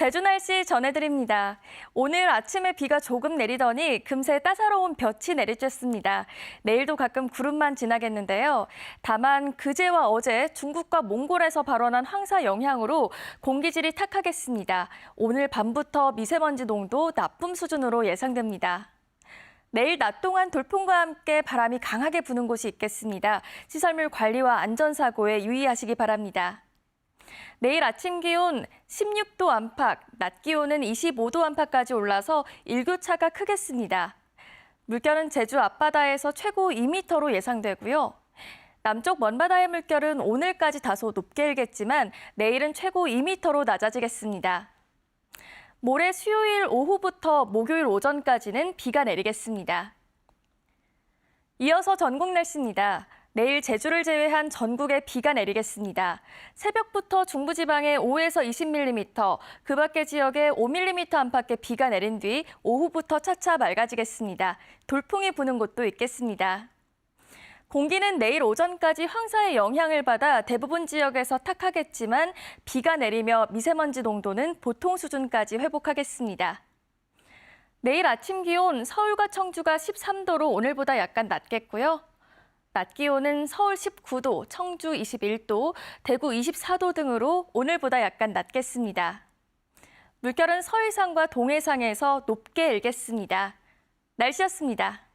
제주 날씨 전해드립니다. 오늘 아침에 비가 조금 내리더니 금세 따사로운 볕이 내리쬐습니다. 내일도 가끔 구름만 지나겠는데요. 다만 그제와 어제 중국과 몽골에서 발원한 황사 영향으로 공기질이 탁하겠습니다. 오늘 밤부터 미세먼지 농도 나쁨 수준으로 예상됩니다. 내일 낮 동안 돌풍과 함께 바람이 강하게 부는 곳이 있겠습니다. 시설물 관리와 안전사고에 유의하시기 바랍니다. 내일 아침 기온 16도 안팎, 낮 기온은 25도 안팎까지 올라서 일교차가 크겠습니다. 물결은 제주 앞바다에서 최고 2m로 예상되고요. 남쪽 먼바다의 물결은 오늘까지 다소 높게 일겠지만 내일은 최고 2m로 낮아지겠습니다. 모레 수요일 오후부터 목요일 오전까지는 비가 내리겠습니다. 이어서 전국 날씨입니다. 내일 제주를 제외한 전국에 비가 내리겠습니다. 새벽부터 중부지방에 5에서 20mm, 그 밖의 지역에 5mm 안팎의 비가 내린 뒤 오후부터 차차 맑아지겠습니다. 돌풍이 부는 곳도 있겠습니다. 공기는 내일 오전까지 황사의 영향을 받아 대부분 지역에서 탁하겠지만 비가 내리며 미세먼지 농도는 보통 수준까지 회복하겠습니다. 내일 아침 기온 서울과 청주가 13도로 오늘보다 약간 낮겠고요. 낮 기온은 서울 19도, 청주 21도, 대구 24도 등으로 오늘보다 약간 낮겠습니다. 물결은 서해상과 동해상에서 높게 일겠습니다. 날씨였습니다.